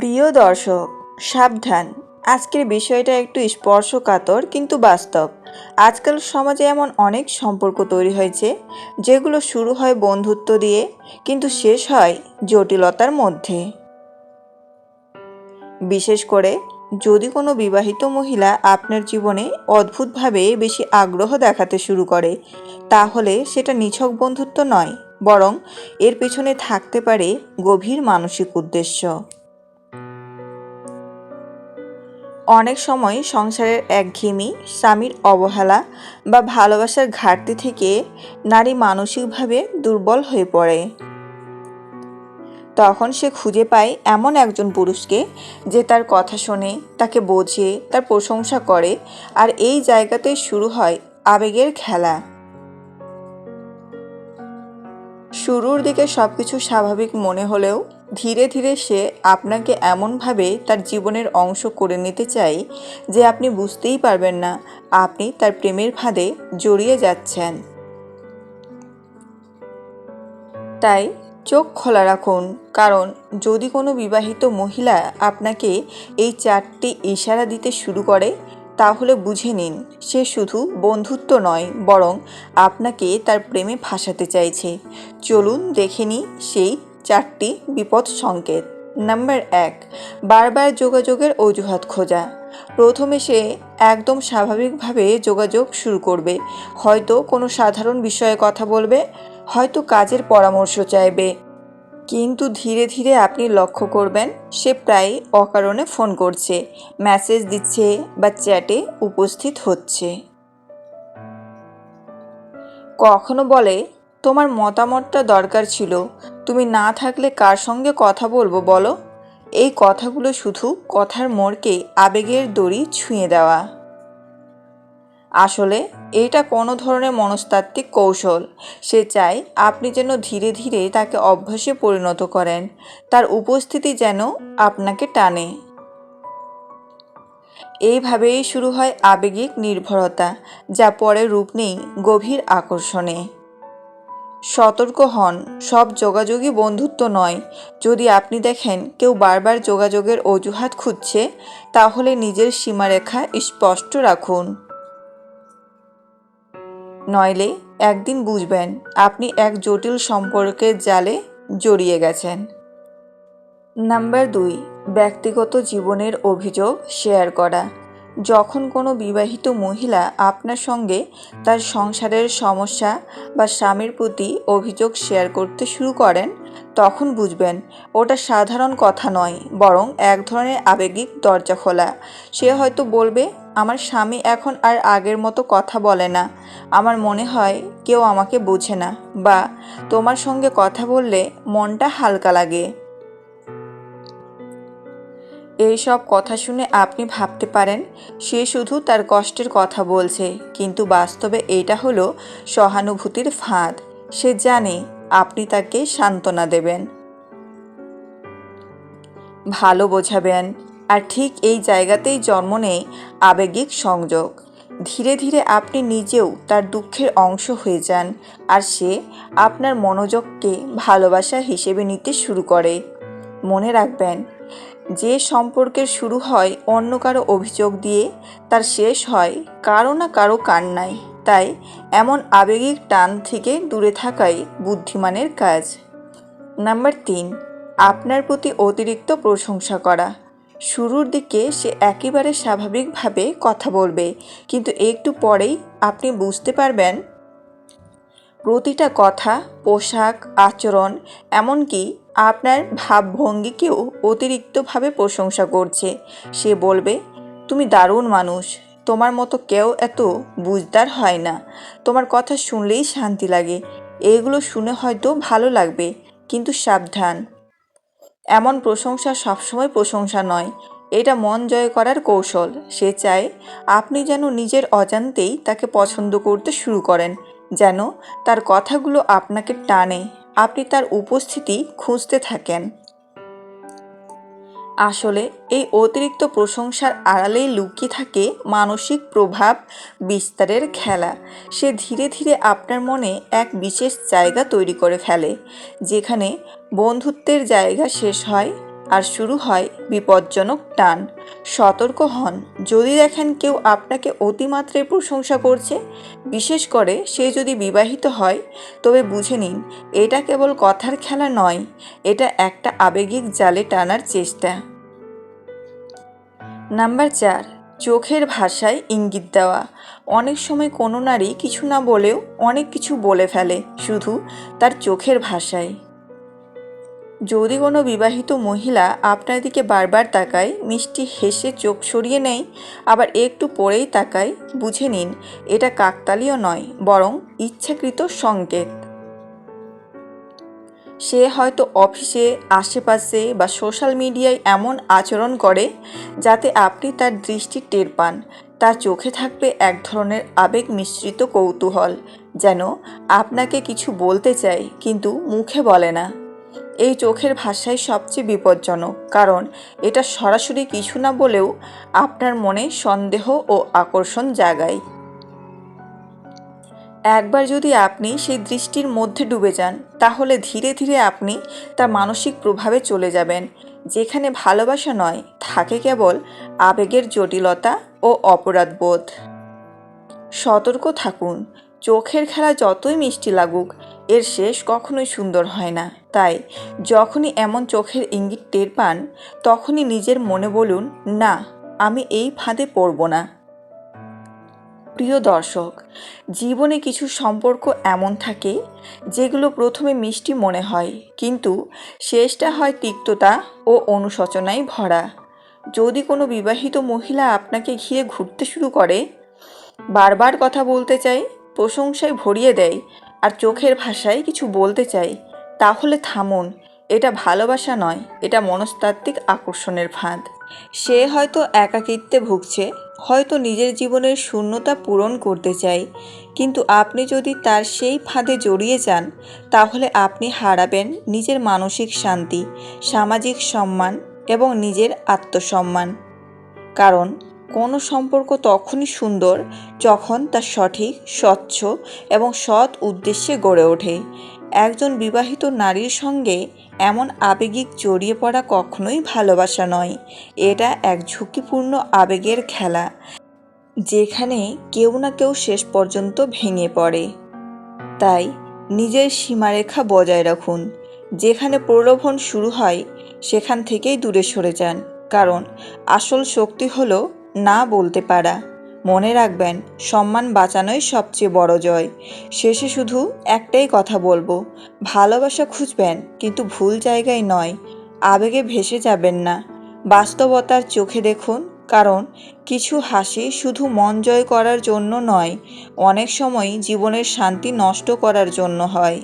প্রিয় দর্শক, সাবধান। আজকের বিষয়টা একটু স্পর্শকাতর কিন্তু বাস্তব। আজকাল সমাজে এমন অনেক সম্পর্ক তৈরি হয়েছে, যেগুলো শুরু হয় বন্ধুত্ব দিয়ে, কিন্তু শেষ হয় জটিলতার মধ্যে। বিশেষ করে যদি কোনো বিবাহিত মহিলা আপনার জীবনে অদ্ভুতভাবে বেশি আগ্রহ দেখাতে শুরু করে, তাহলে সেটা নিছক বন্ধুত্ব নয়, বরং এর পেছনে থাকতে পারে গভীর মানসিক উদ্দেশ্য। অনেক সময় সংসারের একঘেয়েমি, স্বামীর অবহেলা বা ভালোবাসার ঘাটতি থেকে নারী মানসিকভাবে দুর্বল হয়ে পড়ে। তখন সে খুঁজে পায় এমন একজন পুরুষকে যে তার কথা শোনে, তাকে বোঝে, তার প্রশংসা করে আর এই জায়গাতে শুরু হয় আবেগের খেলা। শুরুর দিকে সব কিছু স্বাভাবিক মনে হলেও ধীরে ধীরে সে আপনাকে এমনভাবে তার জীবনের অংশ করে নিতে চায় যে আপনি বুঝতেই পারবেন না আপনি তার প্রেমের ফাঁদে জড়িয়ে যাচ্ছেন। তাই চোখ খোলা রাখুন, কারণ যদি কোনো বিবাহিত মহিলা আপনাকে এই চারটি ইশারা দিতে শুরু করে, তাহলে বুঝে নিন সে শুধু বন্ধুত্ব নয়, বরং আপনাকে তার প্রেমে ফাঁসাতে চাইছে। চলুন দেখে নিই সেই চারটি বিপদ সংকেত। নাম্বার এক, বারবার যোগাযোগের অজুহাত খোঁজা। প্রথমে সে একদম স্বাভাবিকভাবে যোগাযোগ শুরু করবে। হয়তো কোনো সাধারণ বিষয়ে কথা বলবে, হয়তো কাজের পরামর্শ চাইবে। কিন্তু ধীরে ধীরে আপনি লক্ষ্য করবেন, সে প্রায় অকারণে ফোন করছে, মেসেজ দিচ্ছে বা চ্যাটে উপস্থিত হচ্ছে। কখনো বলে, তোমার মতামতটা দরকার ছিল তুমি না থাকলে কার সঙ্গে কথা বলব বলো? এই কথাগুলো শুধু কথার মোড়কে আবেগের দড়ি ছুঁয়ে দেওয়া। আসলে এটা কোনো ধরনের মনস্তাত্ত্বিক কৌশল। সে চায় আপনি যেন ধীরে ধীরে তাকে অভ্যাসে পরিণত করেন। তার উপস্থিতি যেন আপনাকে টানে। এইভাবেই শুরু হয় আবেগিক নির্ভরতা, যা পরে রূপ নেই গভীর আকর্ষণে। সতর্ক হন। সব যোগাযোগই বন্ধুত্ব নয়। যদি আপনি দেখেন কেউ বারবার যোগাযোগের অজুহাত খুঁজছে, তাহলে নিজের সীমারেখা স্পষ্ট রাখুন। নইলে একদিন বুঝবেন, আপনি এক জটিল সম্পর্কের জালে জড়িয়ে গেছেন। নাম্বার দুই, ব্যক্তিগত জীবনের অভিযোগ শেয়ার করা। যখন কোনো বিবাহিত মহিলা আপনার সঙ্গে তার সংসারের সমস্যা বা স্বামীর প্রতি অভিযোগ শেয়ার করতে শুরু করেন, তখন বুঝবেন ওটা সাধারণ কথা নয়, বরং এক ধরনের আবেগিক দরজা খোলা। সে হয়তো বলবে, আমার স্বামী এখন আর আগের মতো কথা বলে না। আমার মনে হয় কেউ আমাকে বোঝে না। বা, তোমার সঙ্গে কথা বললে মনটা হালকা লাগে। এই সব কথা শুনে আপনি ভাবতে পারেন, সে শুধু তার কষ্টের কথা বলছে, কিন্তু বাস্তবে এটা হলো সহানুভূতির ফাঁদ। সে জানে আপনি তাকে সান্ত্বনা দেবেন। ভালো বোঝাবেন, আর ঠিক এই জায়গাতেই জন্ম নেয় আবেগিক সংযোগ। ধীরে ধীরে আপনি নিজেও তার দুঃখের অংশ হয়ে যান, আর সে আপনার মনোযোগকে ভালোবাসা হিসেবে নিতে শুরু করে। মনে রাখবেন যে সম্পর্কের শুরু হয় অন্য কারও অভিযোগ দিয়ে, তার শেষ হয় কারও না কারও কান্নায়। তাই এমন আবেগিক টান থেকে দূরে থাকাই বুদ্ধিমানের কাজ। নাম্বার তিন, আপনার প্রতি অতিরিক্ত প্রশংসা করা। শুরুর দিকে সে একেবারে স্বাভাবিকভাবে কথা বলবে, কিন্তু একটু পরেই আপনি বুঝতে পারবেন, প্রতিটা কথা, পোশাক, আচরণ, এমনকি আপনার ভাবভঙ্গিকেও অতিরিক্তভাবে প্রশংসা করছে। সে বলবে, তুমি দারুণ মানুষ। তোমার মতো কেউ এত বুঝদার হয় না। তোমার কথা শুনলেই শান্তি লাগে। এগুলো শুনে হয়তো ভালো লাগবে, কিন্তু সাবধান। এমন প্রশংসা সবসময় প্রশংসা নয়। এটা মন জয় করার কৌশল। সে চায় আপনি যেন নিজের অজান্তেই তাকে পছন্দ করতে শুরু করেন, যেন তার কথাগুলো আপনাকে টানে। আপনি তার উপস্থিতি খুঁজতে থাকেন। আসলে এই অতিরিক্ত প্রশংসার আড়ালেই লুকিয়ে থাকে মানসিক প্রভাব বিস্তারের খেলা। সে ধীরে ধীরে আপনার মনে এক বিশেষ জায়গা তৈরি করে ফেলে, যেখানে বন্ধুত্বের জায়গা শেষ হয় আর শুরু হয় বিপজ্জনক টান। সতর্ক হন। যদি দেখেন কেউ আপনাকে অতিমাত্রায় প্রশংসা করছে, বিশেষ করে সে যদি বিবাহিত হয়, তবে বুঝে নিন, এটা কেবল কথার খেলা নয়, এটা একটা আবেগিক জালে টানার চেষ্টা। নাম্বার চার, চোখের ভাষায় ইঙ্গিত দেওয়া। অনেক সময় কোনো নারী কিছু না বলেও অনেক কিছু বলে ফেলে, শুধু তার চোখের ভাষায়। যদি কোনো বিবাহিত মহিলা আপনার দিকে বারবার তাকায়, মিষ্টি হেসে চোখ সরিয়ে নেয়, আবার একটু পরেই তাকায়, বুঝে নিন, এটা কাকতালীয় নয়, বরং ইচ্ছাকৃত সংকেত। সে হয়তো অফিসে, আশেপাশে বা সোশ্যাল মিডিয়ায় এমন আচরণ করে যাতে আপনি তার দৃষ্টি টের পান। তার চোখে থাকবে এক ধরনের আবেগ মিশ্রিত কৌতূহল, যেন আপনাকে কিছু বলতে চায়, কিন্তু মুখে বলে না। এই চোখের ভাষাই সবচেয়ে বিপজ্জনক, কারণ এটা সরাসরি কিছু না বলেও আপনার মনে সন্দেহ ও আকর্ষণ জাগায়। একবার যদি আপনি সেই দৃষ্টির মধ্যে ডুবে যান, তাহলে ধীরে ধীরে আপনি তার মানসিক প্রভাবে চলে যাবেন। যেখানে ভালোবাসা নয়, থাকে কেবল আবেগের জটিলতা ও অপরাধবোধ। সতর্ক থাকুন। চোখের খেলা যতই মিষ্টি লাগুক এর শেষ কখনোই সুন্দর হয় না। তাই, যখনই এমন চোখের ইঙ্গিত টের পান, তখনই নিজের মনে বলুন, না, আমি এই ফাঁদে পড়ব না। প্রিয় দর্শক, জীবনে কিছু সম্পর্ক এমন থাকে, যেগুলো প্রথমে মিষ্টি মনে হয়, কিন্তু শেষটা হয় তিক্ততা ও অনুশোচনায় ভরা। যদি কোনো বিবাহিত মহিলা আপনাকে ঘিরে ঘুরতে শুরু করে, বারবার কথা বলতে চায়, প্রশংসায় ভরিয়ে দেয় আর চোখের ভাষায় কিছু বলতে চাই, তাহলে থামুন। এটা ভালোবাসা নয়, এটা মনস্তাত্ত্বিক আকর্ষণের ফাঁদ। সে হয়তো একাকিত্বে ভুগছে, হয়তো নিজের জীবনের শূন্যতা পূরণ করতে চায়, কিন্তু আপনি যদি তার সেই ফাঁদে জড়িয়ে যান, তাহলে আপনি হারাবেন নিজের মানসিক শান্তি, সামাজিক সম্মান এবং নিজের আত্মসম্মান। কারণ কোনো সম্পর্ক তখনই সুন্দর যখন তা সঠিক, স্বচ্ছ এবং সৎ উদ্দেশ্যে গড়ে ওঠে। একজন বিবাহিত নারীর সঙ্গে এমন আবেগিক জড়িয়ে পড়া কখনোই ভালোবাসা নয়। এটা এক ঝুঁকিপূর্ণ আবেগের খেলা, যেখানে কেউ না কেউ শেষ পর্যন্ত ভেঙে পড়ে। তাই নিজের সীমারেখা বজায় রাখুন। যেখানে প্রলোভন শুরু হয়, সেখান থেকেই দূরে সরে যান। কারণ আসল শক্তি হলো না বলতে পারা। মনে রাখবেন, সম্মান বাঁচানোই সবচেয়ে বড় জয়। শেষে শুধু একটাই কথা বলব, ভালোবাসা খুঁজবেন, কিন্তু ভুল জায়গায় নয়, আবেগে ভেসে যাবেন না। বাস্তবতার চোখে দেখুন, কারণ কিছু হাসি শুধু মন জয় করার জন্য নয়, অনেক সময় জীবনের শান্তি নষ্ট করার জন্য হয়।